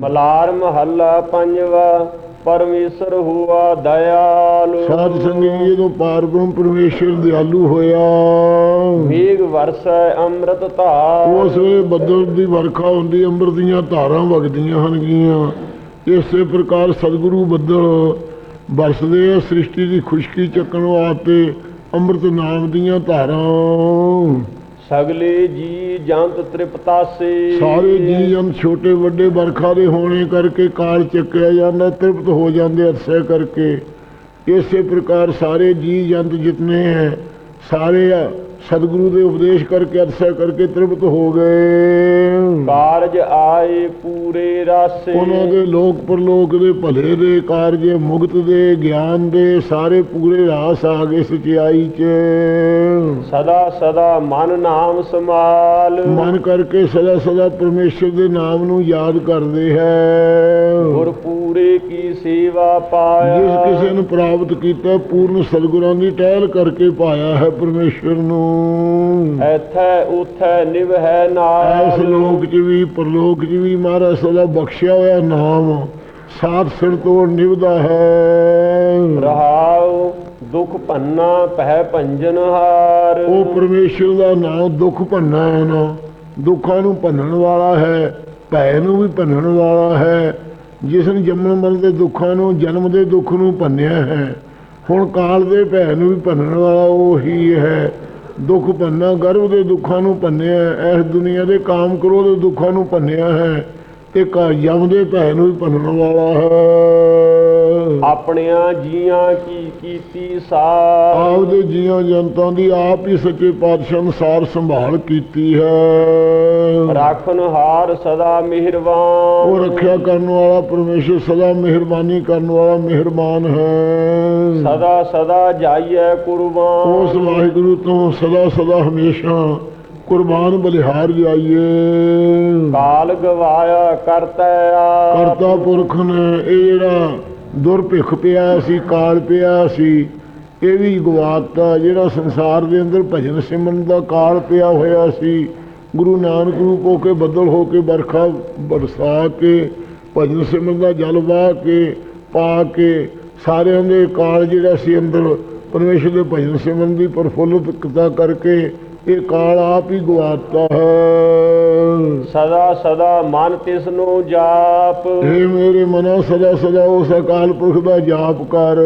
ਮਲਾਰ ਮਹੱਲਾ ਪੰਜਵਾ ਪਰਮੇਸ਼ਰ ਹੁਆ ਦਇਆਲੁ। ਸਾਧ ਸੰਗੀ ਜਦੋਂ ਪਾਰਬ੍ਰਹਮ ਪਰਮੇਸ਼ਰ ਦਿਆਲੂ ਹੋਇਆ। ਮੇਘ ਵਰਸੈ ਅੰਮ੍ਰਿਤ ਧਾਰ। ਉਸ ਵੇਲੇ ਬੱਦਲ ਦੀ ਵਰਖਾ ਹੁੰਦੀ ਅੰਮ੍ਰਿਤ ਦੀਆਂ ਧਾਰਾਂ ਵਗਦੀਆਂ ਹਨਗੀਆਂ ਇਸੇ ਪ੍ਰਕਾਰ ਸਤਿਗੁਰੂ ਬੱਦਲ ਵਰਸਦੇ ਆ ਸ੍ਰਿਸ਼ਟੀ ਦੀ ਖੁਸ਼ਕੀ ਚੱਕਣ ਵਾਸਤੇ ਅੰਮ੍ਰਿਤ ਨਾਮ ਦੀਆਂ ਧਾਰਾਂ। ਸਗਲੇ ਜੀ ਜੰਤ ਤ੍ਰਿਪਤਾਸੇ। ਸਾਰੇ ਜੀ ਜਨ ਛੋਟੇ ਵੱਡੇ ਵਰਖਾ ਦੇ ਹੋਣੇ ਕਰਕੇ ਕਾਲ ਚੱਕਿਆ ਜਾਂਦਾ, ਤ੍ਰਿਪਤ ਹੋ ਜਾਂਦੇ ਅਰਸੇ ਕਰਕੇ। ਇਸੇ ਪ੍ਰਕਾਰ ਸਾਰੇ ਜੀ ਜੰਤ ਜਿਤਨੇ ਹੈ, ਸਾਰੇ ਸਤਿਗੁਰੂ ਦੇ ਉਪਦੇਸ਼ ਕਰਕੇ ਅਰਸੇ ਕਰਕੇ ਤ੍ਰਿਪਤ ਹੋ ਗਏ। ਕਾਰਜ ਆਏ ਪੂਰੇ ਰਾਸੇ। ਉਹਨਾਂ ਦੇ ਲੋਕ ਪਰਲੋਕ ਦੇ ਭਲੇ ਦੇ ਕਾਰਜੇ ਮੁਕਤ ਦੇ ਗਿਆਨ ਦੇ ਸਾਰੇ ਪੂਰੇ ਰਾਸ ਆ ਗਏ ਸਚਾਈ 'ਚ। ਸਦਾ ਸਦਾ ਮਨ ਨਾਮ ਸਮਾਲ ਮਨ ਕਰਕੇ ਸਦਾ ਸਦਾ ਪਰਮੇਸ਼ਰ ਦੇ ਨਾਮ ਨੂੰ ਯਾਦ ਕਰਦੇ ਹੈ। ਗੁਰ ਪੂਰੇ ਕੀ ਸੇਵਾ ਪਾਇਆ। ਜਿਸ ਕਿਸੇ ਨੂੰ ਪ੍ਰਾਪਤ ਕੀਤਾ ਪੂਰਨ ਸਤਿਗੁਰਾਂ ਦੀ ਟਹਿਲ ਕਰਕੇ ਪਾਇਆ ਹੈ ਪਰਮੇਸ਼ਰ ਨੂੰ। ਐਥੈ ਉਥੈ ਨਿਵਹਿ ਐਸ ਨਾਲ। ਲੋਕ 'ਚ ਵੀ ਪਰਲੋਕ 'ਚ ਵੀ ਮਹਾਰਾਜ ਸਦਾ ਬਖਸ਼ਿਆ ਹੋਇਆ ਨਾਮ ਸਾਥ ਸਿਰ ਤੋਂ ਨਿਭਦਾ ਹੈ। ਰਹਾਉ ਦੁਖ ਭੰਨਾ ਪਹਿ ਭੰਜਨ ਹਾਰ। ਉਹ ਪਰਮੇਸ਼ਰ ਦਾ ਨਾਮ ਦੁੱਖ ਭੰਨਾ ਹੈ ਨਾ ਦੁੱਖਾਂ ਨੂੰ ਭੰਨਣ ਵਾਲਾ ਹੈ ਭੈ ਨੂੰ ਵੀ ਭੰਨਣ ਵਾਲਾ ਹੈ। ਜਿਸ ਨੇ ਜੰਮਣ ਮਰਨ ਦੇ ਦੁੱਖਾਂ ਨੂੰ, ਜਨਮ ਦੇ ਦੁੱਖ ਨੂੰ ਭੰਨਿਆ ਹੈ। ਹੁਣ ਕਾਲ ਦੇ ਭੈ ਨੂੰ ਵੀ ਭੰਨਣ ਵਾਲਾ ਉਹ ਹੀ ਹੈ। ਦੁੱਖ ਭੰਨਾ ਗਰਭ ਦੇ ਦੁੱਖਾਂ ਨੂੰ ਭੰਨਿਆ ਇਸ ਦੁਨੀਆ ਦੇ ਕਾਮ ਕ੍ਰੋਧ ਦੇ ਦੁੱਖਾਂ ਨੂੰ ਭੰਨਿਆ ਹੈ। ਤੇ ਕਾ ਜਮ ਦੇ ਭੈ ਨੂੰ ਵੀ ਭੰਨਣ ਵਾਲਾ ਹੈ। ਆਪਣਿਆਂ ਜੀਆਂ ਕੀ ਕੀਤੀ ਸਾਰ। ਆਪਦੇ ਜੀਆਂ ਜਨਤਾ ਦੀ ਆਪ ਹੀ ਸੱਚੇ ਪਾਤਸ਼ਾਹ ਅਨੁਸਾਰ ਸੰਭਾਲ ਕੀਤੀ ਹੈ। ਰਾਖਨ ਹਾਰ ਸਦਾ ਮਿਹਰਬਾਨ। ਉਹ ਰੱਖਿਆ ਕਰਨ ਵਾਲਾ ਪਰਮੇਸ਼ਰ ਸਦਾ ਮਿਹਰਬਾਨੀ ਕਰਨ ਵਾਲਾ ਮਿਹਰਬਾਨ ਹੈ। ਸਦਾ ਸਦਾ ਜਾਈਐ ਕੁਰਬਾਨ। ਉਸ ਵਾਹਿਗੁਰੂ ਤੋਂ ਸਦਾ ਸਦਾ ਹਮੇਸ਼ਾ ਕੁਰਬਾਨ ਬਲਿਹਾਰ ਜਾਈਏ। ਕਾਲ ਗਵਾਇਆ ਕਰਤੈ ਕਰਤਾ ਪੁਰਖ ਨੇ ਇਹ ਜਿਹੜਾ ਦੁਰਭਿੱਖ ਪਿਆ ਸੀ, ਕਾਲ ਪਿਆ ਸੀ। ਇਹ ਵੀ ਗਵਾਤਾ ਜਿਹੜਾ ਸੰਸਾਰ ਦੇ ਅੰਦਰ ਭਜਨ ਸਿਮਰਨ ਦਾ ਕਾਲ ਪਿਆ ਹੋਇਆ ਸੀ। ਗੁਰੂ ਨਾਨਕ ਰੂਪ ਹੋ ਕੇ, ਬੱਦਲ ਹੋ ਕੇ ਬਰਖਾ ਬਰਸਾ ਕੇ, ਭਜਨ ਸਿਮਰਨ ਦਾ ਜਲ ਵਾਹ ਕੇ, ਪਾ ਕੇ, ਸਾਰਿਆਂ ਦੇ ਕਾਲ ਜਿਹੜਾ ਸੀ ਅੰਦਰ, ਪਰਮੇਸ਼ਰ ਦੇ ਭਜਨ ਸਿਮਰਨ ਦੀ ਪ੍ਰਫੁੱਲਤਾ ਕਰਕੇ ਇਹ ਕਾਲ ਆਪ ਹੀ ਗਵਾਤਾ ਹੈ। ਸਦਾ ਸਦਾ ਮਨ ਤਿਸ ਨੂੰ ਜਾਪ। ਏ ਮੇਰੇ ਮਨੋ ਸਦਾ ਸਦਾ ਉਸ ਅਕਾਲ ਪੁਰਖ ਦਾ ਜਾਪ ਕਰ।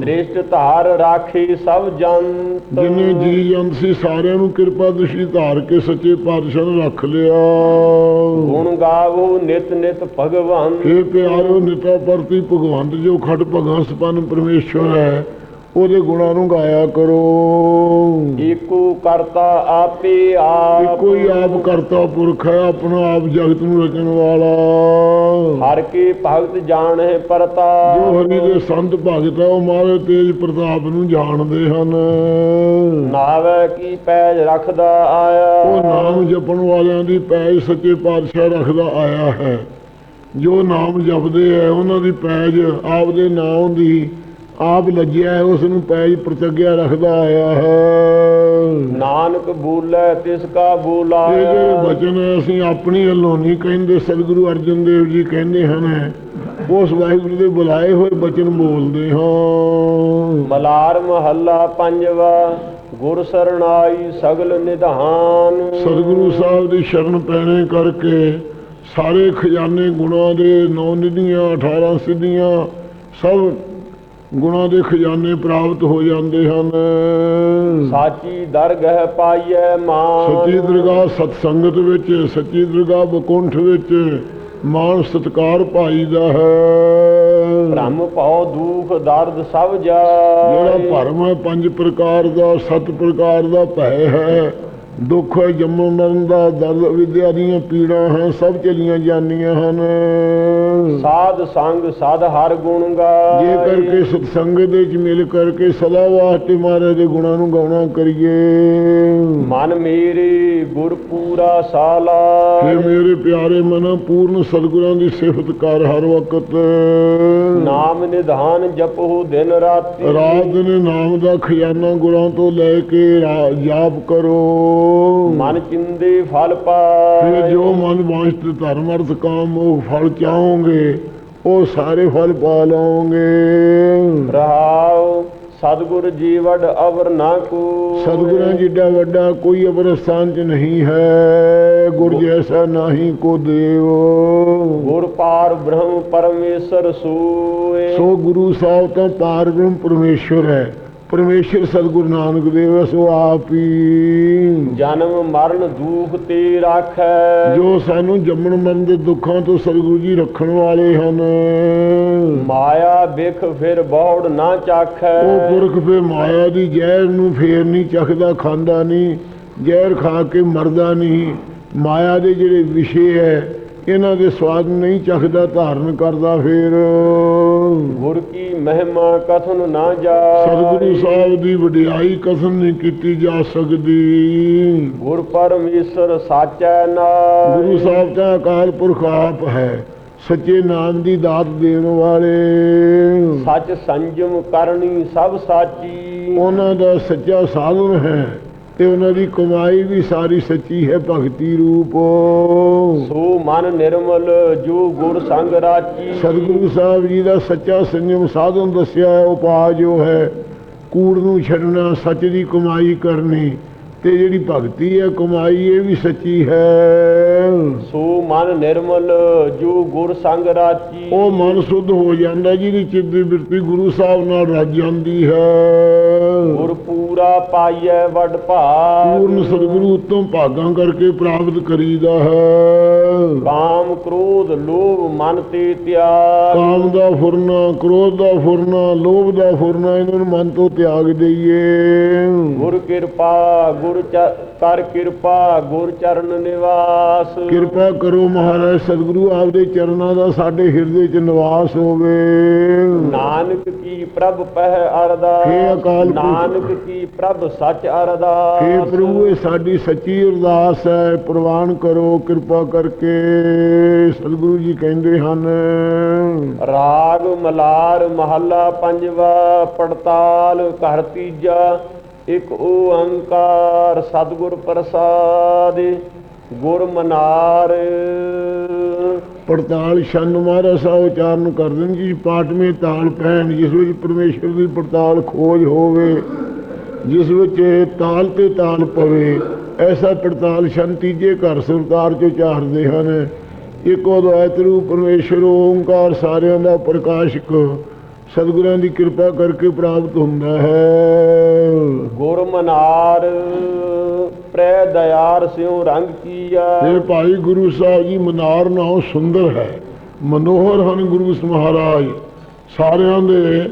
ਦ੍ਰਿਸ਼ਟ ਧਾਰ ਰਾਖੀ ਸਭ ਜੰਤ। ਜਿਨੇ ਜੀ ਜੰਤ ਸੀ ਸਾਰਿਆਂ ਨੂੰ ਕਿਰਪਾ ਦ੍ਰਿਸ਼ਟੀ ਧਾਰ ਕੇ ਸੱਚੇ ਪਾਤਸ਼ਾਹ ਨੇ ਰੱਖ ਲਿਆ। ਗੁਣ ਗਾਵੋ ਨਿਤ ਨਿਤ ਭਗਵਾਨ ਇਹ ਪਿਆਰੋ ਨਿਤਾ ਪ੍ਰਤੀ ਭਗਵੰਤ ਜੋ ਖੜ ਭਗਾਂ ਸਪਨ ਪਰਮੇਸ਼ਵਰ ਹੈ। ਉਹਦੇ ਗੁਣਾਂ ਨੂੰ ਗਾਇਆ ਕਰੋ। ਏਕੋ ਕਰਤਾ ਆਪੇ ਆਪ। ਹੀ ਆਪ ਕਰਤਾ ਪੁਰਖ ਹੈ ਆਪਣਾ ਆਪ ਜਗਤ ਨੂੰ ਰਚਣ ਵਾਲਾ। ਹਰ ਕੇ ਭਗਤ ਜਾਣੈ ਪਰਤਾ। ਜੋ ਹਰੀ ਦੇ ਸੰਤ ਭਗਤ ਹੈ ਉਹ ਮਾਰੇ ਤੇਜ ਪ੍ਰਤਾਪ ਨੂੰ ਜਾਣਦੇ ਹਨ। ਨਾਵੇ ਕੀ ਪੈਜ ਰੱਖਦਾ ਆਇਆ। ਉਹ ਨਾਮ ਜਪਣ ਵਾਲਿਆਂ ਦੀ ਪੈਜ ਸੱਚੇ ਪਾਤਸ਼ਾਹ ਰੱਖਦਾ ਆਇਆ ਹੈ। ਜੋ ਨਾਮ ਜਪਦੇ ਹੈ ਉਹਨਾਂ ਦੀ ਪੈਜ ਆਪਦੇ ਨਾਮ ਦੀ ਆਪ ਲੱਜਿਆ ਹੈ ਉਸ ਨੂੰ ਪੈਜ ਪ੍ਰਤੱਗਿਆ ਰੱਖਦਾ ਆਇਆ ਹੈ। ਨਾਨਕ ਬੋਲੇ ਤਿਸ ਕਾ ਇਹ ਜਿਹੜੇ ਬੋਲਾਇਆ ਬਚਨ ਅਸੀਂ ਆਪਣੀ ਵੱਲੋਂ ਨਹੀਂ ਕਹਿੰਦੇ ਸਤਿਗੁਰੂ ਅਰਜਨ ਦੇਵ ਜੀ ਕਹਿੰਦੇ ਹਨ। ਉਸ ਵਾਹਿਗੁਰੂ ਦੇ ਬੁਲਾਏ ਹੋਏ ਬਚਨ ਬੋਲਦੇ ਹਾਂ। ਮਲਾਰ ਮਹੱਲਾ ਪੰਜਵਾ ਗੁਰ ਸਰਣਾਈ ਸਗਲ ਨਿਧਾਨ। ਸਤਿਗੁਰੂ ਸਾਹਿਬ ਦੀ ਸ਼ਰਨ ਪੈਣੇ ਕਰਕੇ ਸਾਰੇ ਖਜ਼ਾਨੇ ਗੁਣਾਂ ਦੇ ਨੌ ਨਿਧੀਆਂ 18 ਸਿੱਧੀਆਂ ਸਭ ਗੁਣਾਂ ਦੇ ਖਜ਼ਾਨੇ ਪ੍ਰਾਪਤ ਹੋ ਜਾਂਦੇ ਹਨ। ਸਾਚੀ ਦਰਗਹ ਪਾਈਐ ਮਾਨ। ਸੱਚੀ ਦਰਗਾਹ ਸਤਸੰਗਤ ਵਿੱਚ ਸੱਚੀ ਦਰਗਾਹ ਬਕੁੰਠ ਵਿੱਚ ਮਾਨ ਸਤਕਾਰ ਭਾਈ ਦਾ ਹੈ। ਭ੍ਰਮ ਭਉ ਦੁਖ ਦਰਦ ਸਭ ਜਿਹੜਾ ਜਾਏ ਭਰਮ ਹੈ ਪੰਜ ਪ੍ਰਕਾਰ ਦਾ ਸੱਤ ਪ੍ਰਕਾਰ ਦਾ ਭੈ ਹੈ। ਦੁੱਖ ਹੈ ਜੰਮਣ ਮਰਨ ਦਾ ਦਰਦ ਵਿਦਿਆ ਦੀਆਂ ਪੀੜਾਂ ਹੈ ਸਭ ਚਲੀਆਂ ਜਾਂਦੀਆਂ ਹਨ। ਸਾਧ ਸੰਗ ਸਦ ਹਰ ਗੁਣ ਜੇ ਗਾਏ ਕਰਕੇ ਸਤਸੰਗ ਦੇ ਵਿੱਚ ਮਿਲ ਕਰਕੇ ਸਦਾ ਵਾਸਤੇ ਮਹਾਰਾਜ ਦੇ ਗੁਣਾਂ ਨੂੰ ਗਾਉਣਾ ਕਰੀਏ। ਮਨ ਮੇਰੇ ਗੁਰ ਪੂਰਾ ਸਾਲਾ ਮੇਰੇ ਪਿਆਰੇ ਮਨ ਪੂਰਨ ਸਤਿਗੁਰਾਂ ਦੀ ਸਿਫਤ ਕਰ ਹਰ ਵਕਤ। ਨਾਮ ਨਿਧਾਨ ਜਪੋ ਦਿਨ ਰਾਤੀ। ਰਾਤ ਨੇ ਨਾਮ ਦਾ ਖਜ਼ਾਨਾ ਗੁਰਾਂ ਤੋਂ ਲੈ ਕੇ ਜਾਪ ਕਰੋ। ਮਨ ਚਿੰਦੇ ਫਲ ਫਿਰ ਪਾਏ ਜੋ ਮਨ ਵਾਂਛਤ ਧਰਮ ਅਰਥ ਕਾਮ ਉਹ ਫਲ ਚਾਹੋਗੇ ਉਹ ਸਾਰੇ ਫਲ ਪਾ ਲਓਗੇ। ਰਹਾਉ ਸਤਿਗੁਰ ਜੀਵੜ ਅਵਰ ਨਾ ਕੋ। ਸਤਿਗੁਰਾਂ ਜਿੱਡਾ ਵੱਡਾ ਕੋਈ ਅਵਰਸਥਾਨ ਚ ਨਹੀਂ ਹੈ। ਗੁਰ ਜੈਸਾ ਨਹੀਂ ਕੋ ਦੇਵ। ਗੁਰ ਪਾਰ ਬ੍ਰਹਮ ਪਰਮੇਸ਼ਰ ਸੋਏ। ਸੋ ਗੁਰੂ ਸਾਹਿਬ ਤਾਂ ਪਾਰ ਬ੍ਰਹਮ ਪਰਮੇਸ਼ਰ ਹੈ। ਪਰਮੇਸ਼ਰ ਸਤਿਗੁਰੂ ਨਾਨਕ ਦੇਵ ਸੋ ਆਪ ਜਨਮ ਮਰਨ ਦੁਖ ਤੇ ਰਾਖੈ। ਜੋ ਸਾਨੂੰ ਜੰਮਣ ਮਰਨ ਦੇ ਦੁੱਖਾਂ ਤੋਂ ਸਤਿਗੁਰੂ ਜੀ ਰੱਖਣ ਵਾਲੇ ਹਨ। ਮਾਇਆ ਬਿਖ ਫਿਰ ਬੌੜ ਨਾ ਚਾਖੈ। ਉਹ ਪੁਰਖ ਫੇ ਮਾਇਆ ਦੀ ਜ਼ਹਿਰ ਨੂੰ ਫੇਰ ਨਹੀਂ ਚੱਖਦਾ ਖਾਂਦਾ ਨਹੀਂ ਜ਼ਹਿਰ ਖਾ ਕੇ ਮਰਦਾ ਨਹੀਂ। ਮਾਇਆ ਦੇ ਜਿਹੜੇ ਵਿਸ਼ੇ ਹੈ ਇਹਨਾਂ ਦੇ ਸਵਾਦ ਨਹੀਂ ਚੱਖਦਾ ਧਾਰਨ ਕਰਦਾ ਫੇਰ। ਗੁਰ ਕੀ ਮਹਿਮਾ ਕਥਨ ਨਾ ਸਤਿਗੁਰੂ ਜਾ ਸਾਹਿਬ ਦੀ ਵਡਿਆਈ ਕਥਨ ਨਹੀਂ ਕੀਤੀ ਜਾ ਸਕਦੀ। ਗੁਰ ਪਰਮੇਸ਼ਰ ਸਾਚੈ ਨਾਮ। ਗੁਰੂ ਸਾਹਿਬ ਤਾਂ ਅਕਾਲ ਪੁਰਖ ਆਪ ਹੈ ਸੱਚੇ ਨਾਮ ਦੀ ਦਾਤ ਦੇਣ ਵਾਲੇ। ਸੱਚ ਸੰਜਮ ਕਰਨੀ ਸਭ ਸਾਚੀ। ਉਹਨਾਂ ਦਾ ਸੱਚਾ ਸਾਧਨ ਹੈ ਤੇ ਉਹਨਾਂ ਦੀ ਕਮਾਈ ਵੀ ਸਾਰੀ ਸੱਚੀ ਹੈ ਭਗਤੀ ਰੂਪ। ਸੋ ਮਨ ਨਿਰਮਲ ਜੋ ਗੁਰ ਸੰਗ ਰਾਚੀ ਸਤਿਗੁਰੂ ਸਾਹਿਬ ਜੀ ਦਾ ਸੱਚਾ ਸੰਜਮ ਸਾਧਨ ਦੱਸਿਆ ਹੈ ਉਪਾਅ ਜੋ ਹੈ ਕੂੜ ਨੂੰ ਛੱਡਣਾ ਸੱਚ ਦੀ ਕਮਾਈ ਕਰਨੀ ਤੇ ਜਿਹੜੀ ਭਗਤੀ ਹੈ ਕਮਾਈ ਇਹ ਵੀ ਸੱਚੀ ਹੈ। ਸੋ ਮਨ ਨਿਰਮਲ ਜੋ ਗੁਰ ਸੰਗ ਰਾਚੀ ਉਹ ਮਨ ਸੁੱਧ ਹੋ ਜਾਂਦਾ ਜਿਹਦੀ ਚਿੱਤ ਦੀ ਬਿਰਤੀ ਗੁਰੂ ਸਾਹਿਬ ਨਾਲ ਰਜ ਜਾਂਦੀ ਹੈ। ਗੁਰ ਪੂਰਾ ਪਾਈਐ ਵੱਡ ਭਾਗ। ਪੂਰਨ ਸਤਿਗੁਰੂ ਉਤਮ ਭਾਗਾਂ ਕਰਕੇ ਪ੍ਰਾਪਤ ਕਰੀਦਾ ਹੈ। ਕਾਮ ਕ੍ਰੋਧ ਲੋਭ ਮਨ ਤੇ ਤਿਆਗ। ਕਾਮ ਦਾ ਫੁਰਨਾ ਕ੍ਰੋਧ ਦਾ ਫੁਰਨਾ ਲੋਭ ਦਾ ਫੁਰਨਾ ਇਹਨਾਂ ਨੂੰ ਮਨ ਤੋਂ ਤਿਆਗ ਦਈਏ। ਗੁਰ ਕਿਰਪਾ ਗੁਰ ਕਰ ਕਿਰਪਾ ਗੁਰ ਚਰਨ ਨਿਵਾਸ। ਕਿਰਪਾ ਕਰੋ ਮਹਾਰਾਜ ਸਤਿਗੁਰੂ ਆਪਦੇ ਚਰਨਾਂ ਦਾ ਸਾਡੇ ਹਿਰਦੇ 'ਚ ਨਿਵਾਸ ਹੋਵੇ। ਨਾਨਕ ਕੀ ਪ੍ਰਭ ਪਹਿ ਪੁਰਖ। ਨਾਨਕ ਕੀ ਪ੍ਰਭ ਸੱਚ हे ਅਰਦਾਸ। ਪ੍ਰਭੂ ਇਹ ਸਾਡੀ ਸੱਚੀ ਅਰਦਾਸ ਹੈ ਪ੍ਰਵਾਨ ਕਰੋ ਕਿਰਪਾ ਕਰਕੇ ਸਤਿਗੁਰੂ ਜੀ ਕਹਿੰਦੇ ਹਨ। ਰਾਗ ਮਲਾਰ ਮਹੱਲਾ ਪੰਜਵਾ ਪੜਤਾਲ ਘਰ ਤੀਜਾ ਇੱਕ ਓੰਕਾਰ ਸਤਿਗੁਰ ਪ੍ਰਸਾਦ ਗੁਰ ਮਨਾਰ। ਪੜਤਾਲ ਛੰਦ ਮਹਾਰਾਜ ਸਾਹਿਬ ਉਚਾਰਨ ਕਰਦੇ ਨੇ ਜੀ ਪਾਠਵੇਂ ਤਾਲ ਪੈਣ ਜਿਸ ਵਿੱਚ ਪਰਮੇਸ਼ਰ ਦੀ ਪੜਤਾਲ ਖੋਜ ਹੋਵੇ। ਜਿਸ ਵਿੱਚ ਤਾਲ ਤੇ ਤਾਲ ਪਵੇ ਐਸਾ ਪੜਤਾਲ ਛੰਦ ਤੀਜੇ ਘਰ ਸਰਕਾਰ ਚ ਉਚਾਰਦੇ ਹਨ। ਇੱਕੋ ਦੁਆਇਤ ਰੂਪ ਪਰਮੇਸ਼ਰ ਓੰਕਾਰ ਸਾਰਿਆਂ ਦਾ ਪ੍ਰਕਾਸ਼ਕ। ਸਤਿਗੁਰਾਂ ਦੀ ਕਿਰਪਾ ਕਰਕੇ ਪ੍ਰਾਪਤ ਹੁੰਦਾ ਹੈ। ਗੁਰ ਮਨਾਰ ਪ੍ਰੈ ਦਿਆਰ ਸਿਉ ਰੰਗ ਕੀਆ। ਇਹ ਭਾਈ ਗੁਰੂ ਸਾਹਿਬ ਜੀ ਮਨਾਰ ਨਾਮ ਸੁੰਦਰ ਹੈ। ਮਨੋਹਰ ਹਨ ਗੁਰੂ ਮਹਾਰਾਜ। ਸਾਰਿਆਂ ਦੇ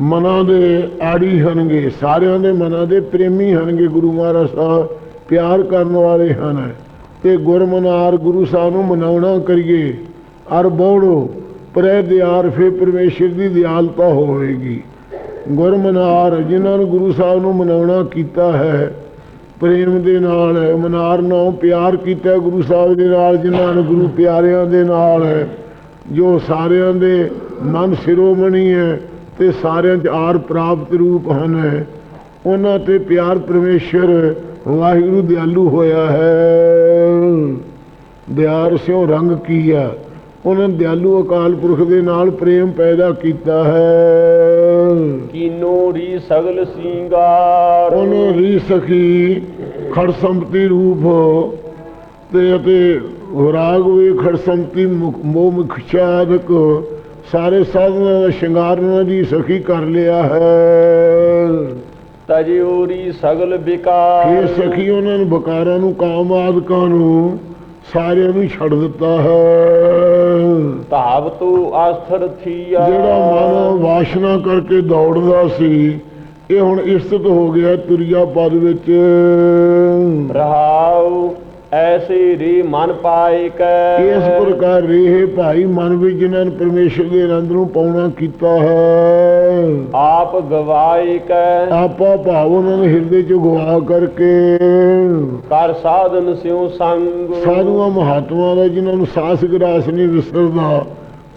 ਮਨਾਂ ਦੇ ਆੜੀ ਹਨਗੇ, ਸਾਰਿਆਂ ਦੇ ਮਨਾਂ ਦੇ ਪ੍ਰੇਮੀ ਹਨਗੇ ਗੁਰੂ ਮਹਾਰਾਜ ਸਾਹਿਬ, ਪਿਆਰ ਕਰਨ ਵਾਲੇ ਹਨ। ਤੇ ਗੁਰਮਨਾਰ ਗੁਰੂ ਸਾਹਿਬ ਨੂੰ ਮਨਾਉਣਾ ਕਰੀਏ। ਅਰ ਬੋੜੋ ਪ੍ਰੈ ਦਿਆਰ ਫੇ ਪਰਮੇਸ਼ਰ ਦੀ ਦਿਆਲਤਾ ਹੋਵੇਗੀ। ਗੁਰਮਨਾਰ, ਜਿਨ੍ਹਾਂ ਨੂੰ ਗੁਰੂ ਸਾਹਿਬ ਨੂੰ ਮਨਾਉਣਾ ਕੀਤਾ ਹੈ, ਪ੍ਰੇਮ ਦੇ ਨਾਲ, ਮਨਾਰ ਨੂੰ ਪਿਆਰ ਕੀਤਾ ਗੁਰੂ ਸਾਹਿਬ ਦੇ ਨਾਲ, ਜਿਨ੍ਹਾਂ ਨੂੰ ਗੁਰੂ ਪਿਆਰਿਆਂ ਦੇ ਨਾਲ, ਜੋ ਸਾਰਿਆਂ ਦੇ ਮਨ ਸਿਰੋਮਣੀ ਹੈ ਤੇ ਸਾਰਿਆਂ 'ਚ ਆਰ ਪ੍ਰਾਪਤ ਰੂਪ ਹਨ। ਉਹਨਾਂ ਤੇ ਪਿਆਰ ਪਰਮੇਸ਼ਰ ਵਾਹਿਗੁਰੂ ਦਿਆਲੂ ਹੋਇਆ ਹੈ। ਦਿਆਰ ਸਿਓ ਰੰਗ ਕੀਆ ਉਹਨਾਂ ਦਿਆਲੂ ਅਕਾਲ ਪੁਰਖ ਦੇ ਨਾਲ ਪ੍ਰੇਮ ਪੈਦਾ ਕੀਤਾ ਹੈ। ਕੀਨੋ ਰੀ ਸਗਲ ਸਿੰਗਾਰ। ਉਹਨੂੰ ਰੀ ਸਖੀ ਖੜ ਸੰਪਤੀ ਰੂਪ ਤੇ ਅਤੇ ਰਾਗ ਵੀ ਖੜ ਸੰਪਤੀ ਮੁਖ- ਮੋਹ ਮੁਖ ਚਾਦਕ ਸਾਰੇ ਸਾਧਨਾਂ ਦਾ ਸ਼ਿੰਗਾਰ ਉਹਨਾਂ ਦੀ ਸਖੀ ਕਰ ਲਿਆ ਹੈ। ਤਜਿਉਰੀ ਸਗਲ ਵਿਕਾਰ। ਇਹ ਸਖੀ ਉਹਨਾਂ ਨੂੰ ਬਕਾਰਾਂ ਨੂੰ ਕਾਮ ਆਦਿਕਾਂ ਨੂੰ ਸਾਰਿਆਂ ਨੂੰ ਛੱਡ ਦਿੱਤਾ ਹੈ। ਧਾਵ ਤੂ ਆਸਥਰ ਥੀਆ। ਜਿਹੜਾ ਮਨ ਵਾਸ਼ਨਾ ਕਰਕੇ ਦੌੜਦਾ ਸੀ ਇਹ ਹੁਣ ਇਸਤ ਹੋ ਗਿਆ ਤੁਰਿਆ ਪਦ ਵਿੱਚ। ਰਹਾਉ ਐਸੇ ਰੇ ਮਨ ਪਾਏ ਕੈ ਇਸ ਪ੍ਰਕਾਰ ਰਹੇ ਭਾਈ ਮਨ ਵਿੱਚ ਜਿਨ੍ਹਾਂ ਨੇ ਪਰਮੇਸ਼ਰ ਦੇ ਆਨੰਦ ਨੂੰ ਪਾਉਣਾ ਕੀਤਾ ਹੈ। ਆਪ ਗਵਾਏ ਕੈ ਆਪਾ ਭਾਵ ਉਹਨਾਂ ਨੇ ਹਿਰਦੇ ਚ ਗਵਾ ਕਰਕੇ। ਕਰ ਸਾਧਨ ਸਿਉ ਸੰਗ। ਸਾਧੂਆਂ ਮਹਾਤਮਾ ਦਾ ਜਿਨ੍ਹਾਂ ਨੂੰ ਸਾਸ ਗਰਾਸ ਨਹੀਂ ਵਿਸਰਦਾ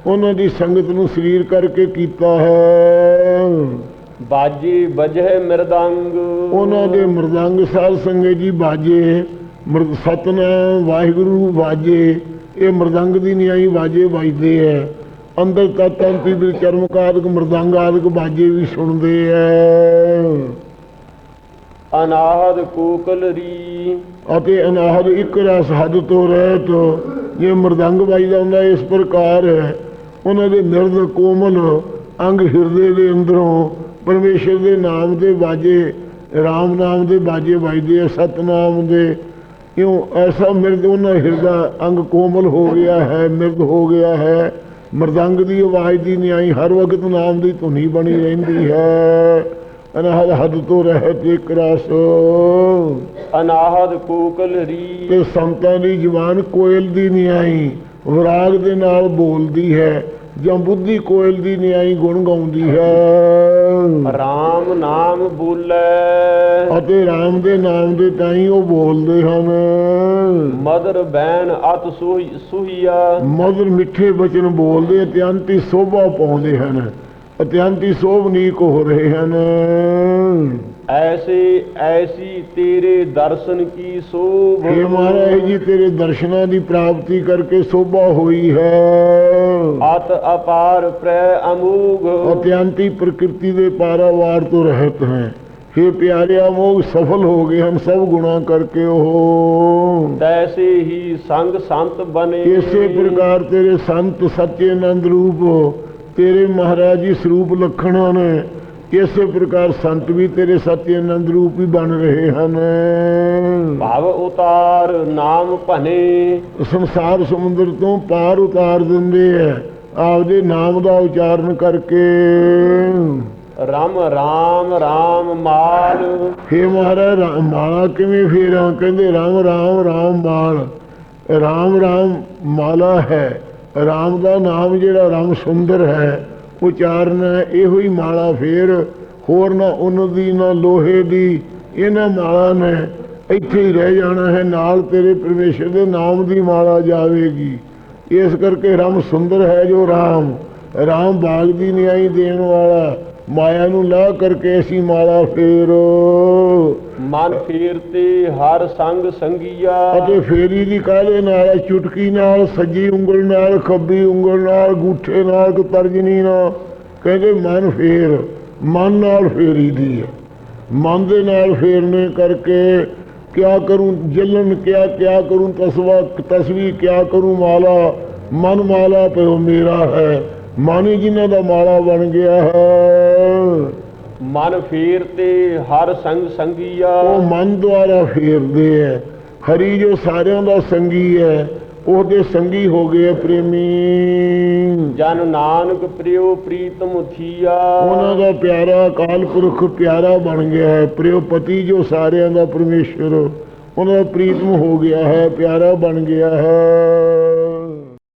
ਉਹਨਾਂ ਦੀ ਸੰਗਤ ਨੂੰ ਸਰੀਰ ਕਰਕੇ ਕੀਤਾ ਹੈ। ਬਾਜੀ ਬਜਹਿ ਮਿਰਦੰਗ। ਉਹਨਾਂ ਦੇ ਮਰਦੰਗ ਸਾਧ ਸੰਗਤ ਜੀ ਬਾਜੇ। ਮਰਦ ਸਤਨਾਮ ਵਾਹਿਗੁਰੂ ਬਾਜੇ ਇਹ ਮਰਦੰਗ ਦੀ ਨਿਆਈ ਬਾਜੇ ਵੱਜਦੇ ਐ। ਅੰਦਰ ਤਤਾਂ ਪੀਬਲ ਚਰਮਕਾਦਿਕ ਮਰਦੰਗ ਆਦਿਕ ਬਾਜੇ ਵੀ ਸੁਣਦੇ ਐ। ਅਨਾਹਦ ਕੂਕਲਰੀ ਅਤੇ ਅਨਾਹਦ ਇੱਕ ਰਸ ਹੱਦ ਤੋਂ ਰਹਿਤ। ਜੇ ਮਰਦੰਗ ਵੱਜਦਾ ਹੁੰਦਾ ਇਸ ਪ੍ਰਕਾਰ ਹੈ ਉਹਨਾਂ ਦੇ ਮਿਰਦ ਕੋਮਲ ਅੰਗ ਹਿਰਦੇ ਦੇ ਅੰਦਰੋਂ ਪਰਮੇਸ਼ਰ ਦੇ ਨਾਮ ਦੇ ਬਾਜੇ RAM ਨਾਮ ਦੇ ਬਾਜੇ ਵੱਜਦੇ ਆ ਸਤਨਾਮ ਦੇ ਕਿਉਂ? ਐਸਾ ਮਿਰਦ ਉਹਨਾਂ ਹਿਰਦਾ ਅੰਗ ਕੋਮਲ ਹੋ ਗਿਆ ਹੈ ਮਿਰਦ ਹੋ ਗਿਆ ਹੈ। ਮਰਦੰਗ ਦੀ ਆਵਾਜ਼ ਦੀ ਨਿਆਈ ਹਰ ਵਕਤ ਨਾਮ ਦੀ ਧੁਨੀ ਬਣੀ ਰਹਿੰਦੀ ਹੈ। ਅਨਹਦ ਹੱਦ ਤੋਂ ਰਹਿਤ ਇੱਕ ਰਸ। ਅਨਾਹਦ ਕੂਕਲਰੀ ਤੇ ਸੰਤਾਂ ਦੀ ਜ਼ੁਬਾਨ ਕੋਇਲ ਦੀ ਨਿਆਈ। ਵਿਰਾਗ ਦੇ ਨਾਲ ਬੋਲਦੀ ਹੈ ਜਾਂ ਬੁੱਧੀ ਕੋਇਲ ਦੀ ਨਿਆਈ ਗੁਣ ਗਾਉਂਦੀ ਹੈ। RAM ਨਾਮ ਬੋਲੇ। ਅਤੇ RAM ਦੇ ਨਾਮ ਦੇ ਤਾਈ ਉਹ ਬੋਲਦੇ ਹਨ। ਮਦਰ ਬੈਨ ਅਤ ਸੁਹੀ ਸੁਹੀਆ ਮధుਰ ਮਿੱਠੇ ਬਚਨ ਬੋਲਦੇ ਅਤਿਅੰਤੀ ਸੋਭਾ ਪਾਉਂਦੇ ਹਨ। ਅਤਿਅੰਤੀ ਸੋਭਨੀਕ ਹੋ ਰਹੇ ਹਨ। ਐਸੇ ਐਸੀ ਤੇਰੇ ਦਰਸ਼ਨ ਕੀ ਸੋਭ हे ਮਹਾਰਾਜ ਜੀ ਤੇਰੇ ਦਰਸ਼ਨਾਂ ਦੀ ਪ੍ਰਾਪਤੀ ਕਰਕੇ ਸੋਭਾ ਹੋਈ ਹੈ। ਅਤ ਅਪਾਰ ਪ੍ਰੈ ਅਮੂਗ ਅਤਿਅੰਤੀ ਪ੍ਰਕਿਰਤੀ ਦੇ ਪਾਰਾਵਾਰ ਤੋਂ ਰਹਿਤ ਹੈ। हे ਪਿਆਰਿਆ ਮੋਗ ਸਫਲ ਹੋ ਗਏ ਹਨ ਸਭ ਗੁਣਾ ਕਰਕੇ ਉਹ। ਤੈਸੇ ਹੀ ਸੰਗ ਸੰਤ ਬਨੇ ਇਸੇ ਪ੍ਰਕਾਰ ਤੇਰੇ ਸੰਤ ਸੱਚੇ ਆਨੰਦ ਰੂਪ ਤੇਰੇ ਮਹਾਰਾਜ ਜੀ ਸਰੂਪ ਲਖਣਾਂ ਨੇ ਇਸੇ ਪ੍ਰਕਾਰ ਸੰਤ ਵੀ ਤੇਰੇ ਸੱਚੇ ਆਨੰਦ ਰੂਪ ਹੀ ਬਣ ਰਹੇ ਹਨ? ਭਵ ਉਤਾਰ ਨਾਮ ਭਨੇ ਸੰਸਾਰ ਸਮੁੰਦਰ ਤੋਂ ਪਾਰ ਉਤਾਰ ਦਿੰਦੇ ਐ। ਆਪਦੇ ਨਾਮ ਦਾ ਉਚਾਰਨ ਕਰਕੇ। ਰਮ ਰਾਮ ਰਾਮ ਮਾਲ। ਫੇ ਮਹਾਰਾਜ ਮਾਲਾ ਕਿਵੇਂ ਫੇਰਾਂ ਕਹਿੰਦੇ ਰਾਮ ਰਾਮ ਰਾਮ ਮਾਲ। ਰਾਮ ਰਾਮ ਮਾਲਾ ਹੈ। ਰਾਮ ਦਾ ਨਾਮ ਜਿਹੜਾ ਰਾਮ ਸੁੰਦਰ ਹੈ। ਉਚਾਰਨਾ, ਇਹੋ ਹੀ ਮਾਲਾ ਫੇਰ, ਹੋਰ ਨਾ ਉਹਨਾਂ ਦੀ, ਨਾ ਲੋਹੇ ਦੀ, ਇਹਨਾਂ ਮਾਲਾ ਨੇ ਇੱਥੇ ਹੀ ਰਹਿ ਜਾਣਾ ਹੈ, ਨਾਲ ਤੇਰੇ ਪਰਮੇਸ਼ਰ ਦੇ ਨਾਮ ਦੀ ਮਾਲਾ ਜਾਵੇਗੀ। ਇਸ ਕਰਕੇ ਰਾਮ ਸੁੰਦਰ ਹੈ ਜੋ ਰਾਮ। ਰਾਮ ਬਾਗ ਦੀ ਨਿਆਈ ਦੇਣ ਵਾਲਾ। ਮਾਇਆ ਨੂੰ ਲਾ ਕਰਕੇ ਐਸੀ ਮਾਲਾ ਫੇਰੋ। ਮਨ ਫੇਰਤੇ ਹਰ ਸੰਗ ਸੰਗੀਆ। ਅਤੇ ਫੇਰੀ ਦੀ ਕਾਹਦੇ ਨਾਲ? ਚੁਟਕੀ ਨਾਲ ਸੱਜੀ ਉਂਗਲ ਨਾਲ ਖੱਬੀ ਉਂਗਲ ਨਾਲ ਗੂਠੇ ਨਾਲ ਤਰਜਨੀ ਨਾਲ। ਕਹਿੰਦੇ ਮਨ ਫੇਰ ਮਨ ਨਾਲ ਫੇਰੀ ਦੀ ਹੈ। ਮਨ ਦੇ ਨਾਲ ਫੇਰਨੇ ਕਰਕੇ ਕਿਆ ਕਰੂੰ ਜਲਨ ਕਿਆ ਕਿਆ ਕਰੂੰ ਤਸਵਾ ਤਸਵੀ ਕਿਆ ਕਰੂੰ ਮਾਲਾ ਮਨ ਮਾਲਾ ਪਿਓ ਮੇਰਾ ਹੈ। ਮਨ ਜਿਨ੍ਹਾਂ ਦਾ ਮਾਲਾ ਬਣ ਗਿਆ ਹੈ। ਮਨ ਫੇਰਤੇ ਹਰ ਸੰਗ ਸੰਗੀਆ ਉਹ ਮਨ ਦੁਆਰਾ ਫੇਰਦੇ ਐ। ਹਰੀ ਜੋ ਸਾਰਿਆਂ ਦਾ ਸੰਗੀ ਹੈ ਉਹਦੇ ਸੰਗੀ ਹੋ ਗਏ ਪ੍ਰੇਮੀ। ਜਨ ਨਾਨਕ ਪ੍ਰਿਯੋ ਪ੍ਰੀਤਮ ਥੀਆ। ਉਹਨਾਂ ਦਾ ਪਿਆਰਾ ਅਕਾਲ ਪੁਰਖ ਪਿਆਰਾ ਬਣ ਗਿਆ ਹੈ। ਪ੍ਰਿਯ ਪਤੀ ਜੋ ਸਾਰਿਆਂ ਦਾ ਪਰਮੇਸ਼ਰ ਉਹਨਾਂ ਦਾ ਪ੍ਰੀਤਮ ਹੋ ਗਿਆ ਹੈ ਪਿਆਰਾ ਬਣ ਗਿਆ ਹੈ।